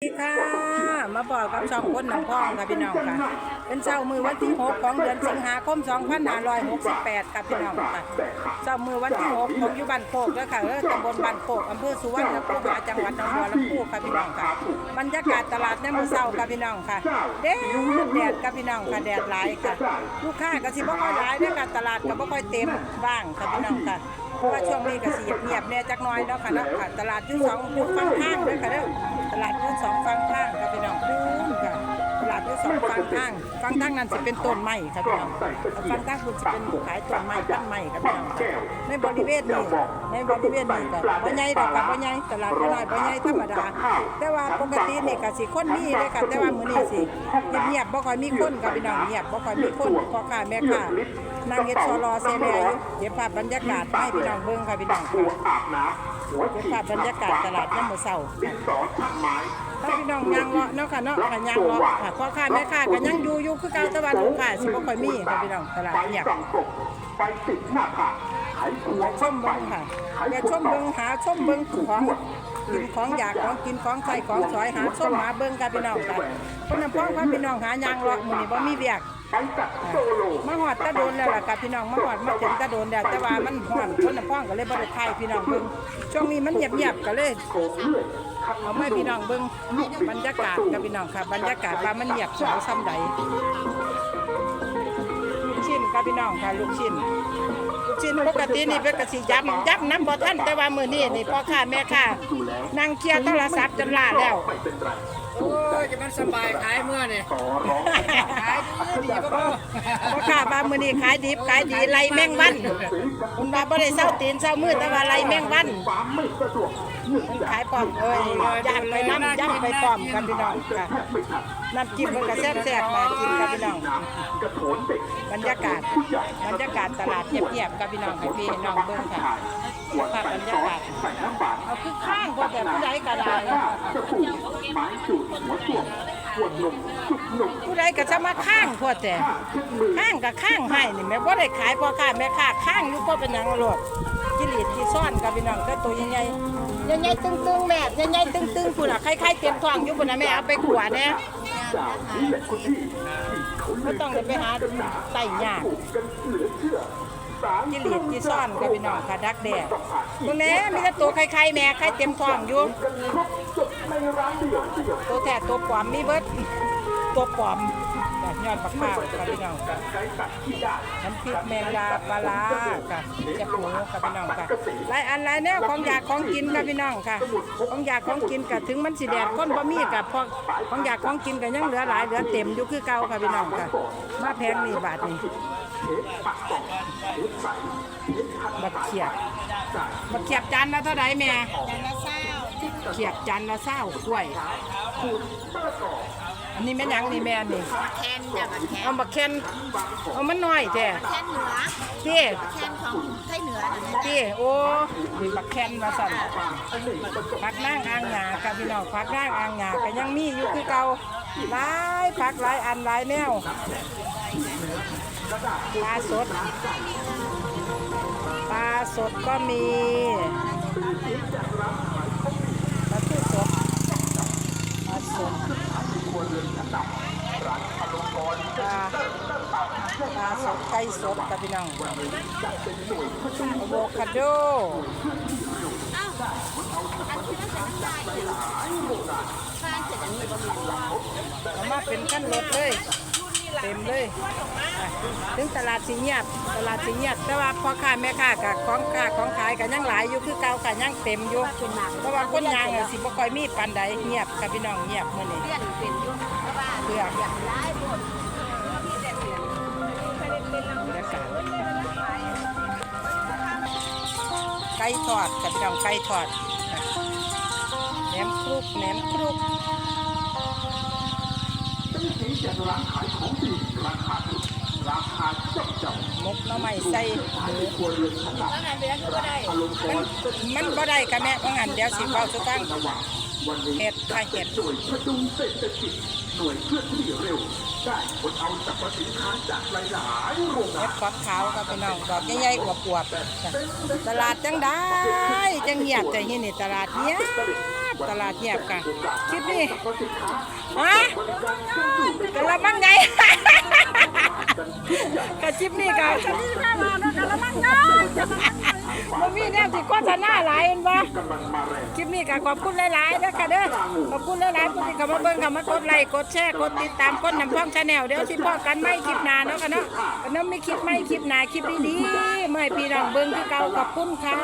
สวัสดีค่ะ มาบอกกับช่องคนหนองพองค่ะพี่น้องค่ะ เป็นเช้ามือวันที่ 6 ของเดือนสิงหาคม 2568ค่ะพี่น้องค่ะเช้ามือวันที่ 6 ของอยู่บ้านโคกแล้วค่ะเออตำบลบ้านโคกอำเภอสุวรรณภูมิจังหวัดหนองบัวลำพูค่ะพี่น้องค่ะบรรยากาศตลาดในมื้อเช้าค่ะพี่น้องค่ะแดดแดดค่ะพี่น้องค่ะแดดหลายค่ะ ลูกค้าก็สิบ่ค่อยหลายเด้อค่ะตลาดก็บ่ค่อยเต็มบ้างค่ะพี่น้องค่ะเพราะว่าช่วงนี้ก็สิเงียบๆแน่จักหน่อยเนาะค่ะเนาะค่ะตลาดที่สองอยู่ฝั่งข้างเด้อค่ะเด้อ ลาดอยู่สองฝั่งข้างค่ะพี่น้องพูนค่ะตลาดอยู่สองฝั่งข้างฝั่งข้างนั้นสิเป็นต้นไม้ค่ะพี่น้องฝั่งข้างคุณสิเป็นขายต้นไม้ต้นไม้ค่ะพี่น้องในบริเวณนี้ในบริเวณนี้ก็บ่ใหญ่ดอกค่ะบ่ใหญ่ตลาดน้อยบ่ใหญ่ธรรมดา แต่ว่าปกตินี่ก็สิคนมีเลยค่ะแต่ว่ามื้อนี้สิเงียบบ่ค่อยมีคนค่ะพี่น้องเงียบบ่ค่อยมีคนพ่อค้าแม่ค้านางเฮ็ดซอรอเซแลอยู่เดี๋ยวภาพบรรยากาศให้พี่น้องเบิ่งค่ะพี่น้องค่ะ อาบน้ำหัวเก็บภาพบรรยากาศตลาดน้ำมือเศร้าดินสาถ้าพี่น้องยางเลาะเนาะค่ะเนาะค่ะยางเลาะค่ะพ่อค้าแม่ค้าก็ยังอยู่อยู่คือเก่าต่ว่าลูกค้าสิบ่ค่อยมีค่ะพี่น้องตลาดเงียบส่องกบไปติดหน้าผาขควองยาชมเบิ่งค่ะอย่าชมเบิ่งหาชมเบิ่งของกินของอยากของกินของใส่ของสอยหาชมหาเบิ่งค่ะพี่น้องค่ะคนน้ำพ้องพาพี่น้องหายางเลาะมื้อนี้บ่มีเวียก มาหอดตะโดนแล้วล่ะค่ะพี่น้องมาหอดมาถึงตะโดนแล้วแต่ว่ามันฮ้อนคนน้ำพ้องก็เลยบ่ได้ถ่ายพี่น้องเบิ่งช่วงนี้มันเงียบๆก็เลยโกงเลื่อยเอาไม่พี่น้องเบิ้งบรรยากาศกับพี่น้องค่ะบรรยากาศว่ามันเงียบเหงาซ้ำใดลูกชิ้นกับพี่น้องค่ะลูกชิ้นลูกชิ้นปกตินี่เป็นกสิยับยับน้ำบ่ท่านแต่ว่ามือนี้นี่พ่อค้าแม่ค้านั่งเคลียร์โทรศัพท์จนลาแล้ว โอ้ยจะมันสบายขายเมื่อเนี่ยต่อร้องขายดีดีก็พอพ่อค้าว่ามือนี้ขายดิบขายดีไล่แมงวันคุณว่าบ่ได้เศร้าตีนเศร้ามือแต่ว่าไล่แมงวันมไม่สะดวกเนื่องจากขายปลอมเอ้ยย่างไปน้ำย่างไปปลอมกันพี่น้องค่ะน้ำจิ้มมันก็แซ่บๆมากินกับพี่น้องกระโถนเด็กบรรยากาศบรรยากาศตลาดเงียบๆกับพี่น้องให้พี่น้องเบิ่งค่ะขวดใส่ซอสใส่น้ำบาดเอาคือข้างพอ แต่ผู้ใดก็ได้สบู่ไม้จุดหัวส่วงขวดนมจุดหนุ่มผู้ใดก็จะมาข้างพอแต่ข้างกับข้างให้นี่แม่บ่ได้ขายพ่อค้าแม่ค้าข้างอยู่บ่เป็นหยังหลดกิริตที่ซ่อนกับพี่น้องก็ตัวใหญ่ๆใหญ่ๆตึงๆแม่ใหญ่ๆตึงๆพุ่นน่ะใครๆเต็มทองอยู่พุ่นน่ะแม่เอาไปขวดแน่ากนี้แหละคุณพี่ที่เขาบ่ต้องได้ไปหาไต่ยากปลูกกันเหลือเชื่อสารกิริตที่ซ่อนกับพี่น้องค่ะดักแดดตรงนี้มีแต่ตัวไข่ๆแม่ไข่เต็มท้องอยู่ตัวแท้ตัวปลอมมีเบิดตัวปลอม แบบยอดปักข้าวกับพี่น้องกับน้ำพริกแมงดาปลาร้าค่ะแซ่บหมูกับพี่น้องค่ะหลายอันหลายแนวของอยากของกินกับพี่น้องค่ะ ของอยากของกินกับถึงมันสิแดดคนบ่มีกับพอของอยากของกินกับยังเหลือหลายเหลือเต็มอยู่คือเก่าค่ะพี่น้องค่ะมาแพงนี่บาทนี่บักเขียบบักเขียบจานละเท่าไหร่แม่เขียบจานละเศร้ากล้วย อันนี้แม่นหยังนี่แม่นี่แคนจ้ะบัดแคนเอาบักแคนเอามันน้อยแท้แคนเหนือเจ้แคนของไทยเหนือนะเจ้โอ้มีบักแคนมาสั่นผักนางอ่างหยากับพี่น้องผักนางอ่างหยาก็ยังมีอยู่คือเก่าหลายผักหลายอันหลายแนวปลาสดปลาสดก็มีปลาทูสดปลาสดปลาปลาสด ไก่สดกับพี่น้องอะโวคาโดเอามาเป็นขั้นรถเลย เต็มเลยถึงตลาดสีเงียบตลาดสีเงียบแต่ว่าพ่อค้าแม่ค้ากับของค้าของขายกับยังหลายอยู่คือเก่ากับยังเต็มอยู่เพราะว่าคนยางอะสิบ่ค่อยมีปานใดเงียบกับพี่น้องเงียบมื้อนี้เพื่อนเป็นอยุ่เพราะว่าเพื่ออยากร้หมด บรรยากาศไก่ทอดกับพี่น้องไก่ทอดแหนมครุกแหนมครุกเป็นสีจาร้านขายของดีราคาถูกราคาจับจับมกน้ำไม้ใส่หมูครัวเรือนขนาดถ้างั้นเบี้ยก็บ่ได้อารมณ์ร้มัอนมันบ่ได้กับแม่ว่างั้นเดี๋ยวสิเฝ้าสุฟัง ว่างวันนี้เห็ดค่ะเห็ดหน่วยพดุงเศรษฐกิจหน่วยเคลื่อนที่เร็ว ได้คนเอาสรรพสินค้าจากหลายๆโรงงาเห็นดฟักขาวครับพี่น้องดอกใหญ่ๆอวบๆจ้ะตลาดจังได้จังเงียบแต่ที่นี่ตลาดเงียบตลาดเงียบค่ะคลิปนี้ฮะกะละมังไง กะคลิปนี้กะคลิปนี้มามาเนาะกะละมังไงบ่มีแนวสิโฆษณาหลายเห็นบ่คลิปนี้กะขอบคุณหลายๆเด้อค่ะเด้อขอบคุณหลายๆผู้ที่เข้ามาเบิ่งเข้ามากดไลค์กดแชร์กดติดตามกดน้ำพองชาแนลเดี๋ยวสิพ่อกันใหม่คลิปหน้าเนาะค่ะเนาะก็น้ำมีคลิปใหม่คลิปหน้าคลิปดีๆมาให้พี่น้องเบิ่งคือเก่าขอบคุณค่ะ